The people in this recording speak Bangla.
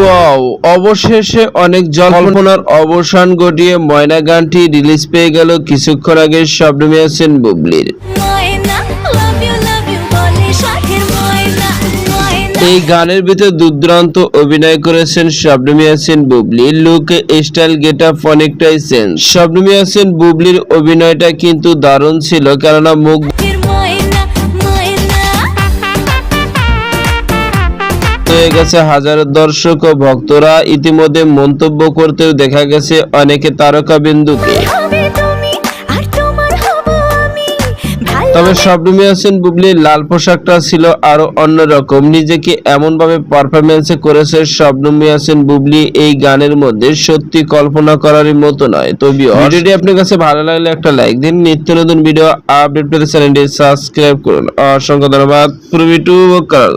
ওয়াও অবশেষে অনেক জল্পনার অবসান ঘটিয়ে ময়না গানটি রিলিজ পেয়ে গেল কিছুক্ষণ আগে শবনম ইয়াসিন বুবলির। এই গানের ভিতরে দুর্দান্ত অভিনয় করেছেন Shabnam Yasin Bubly. Look style get up অনেকটাই চেঞ্জ। শবনম ইয়াসিন বুবলির অভিনয়টা কিন্তু দারুণ ছিল কেননা মুখ হয়ে গেছে হাজারো দর্শক ও ভক্তরা। ইতিমধ্যে মন্তব্য করতেও দেখা গেছে অনেকে তারকা বিন্দুকে তবে শবনম বুবলির লাল পোশাকটা ছিল আরও অন্যরকম। নিজেকে এমন ভাবে পারফরমেন্স করেছে শবনম ইয়াসিন বুবলি এই গানের মধ্যে। সত্যি কল্পনা করারই মতো নয়। তো ভিডিওটি আপনার কাছে ভালো লাগলে একটা লাইক দিন। নিত্য নতুন ভিডিও আপডেট পেতে চ্যানেলটি সাবস্ক্রাইব করুন। অসংখ্য ধন্যবাদ। পুরো ভিডিও।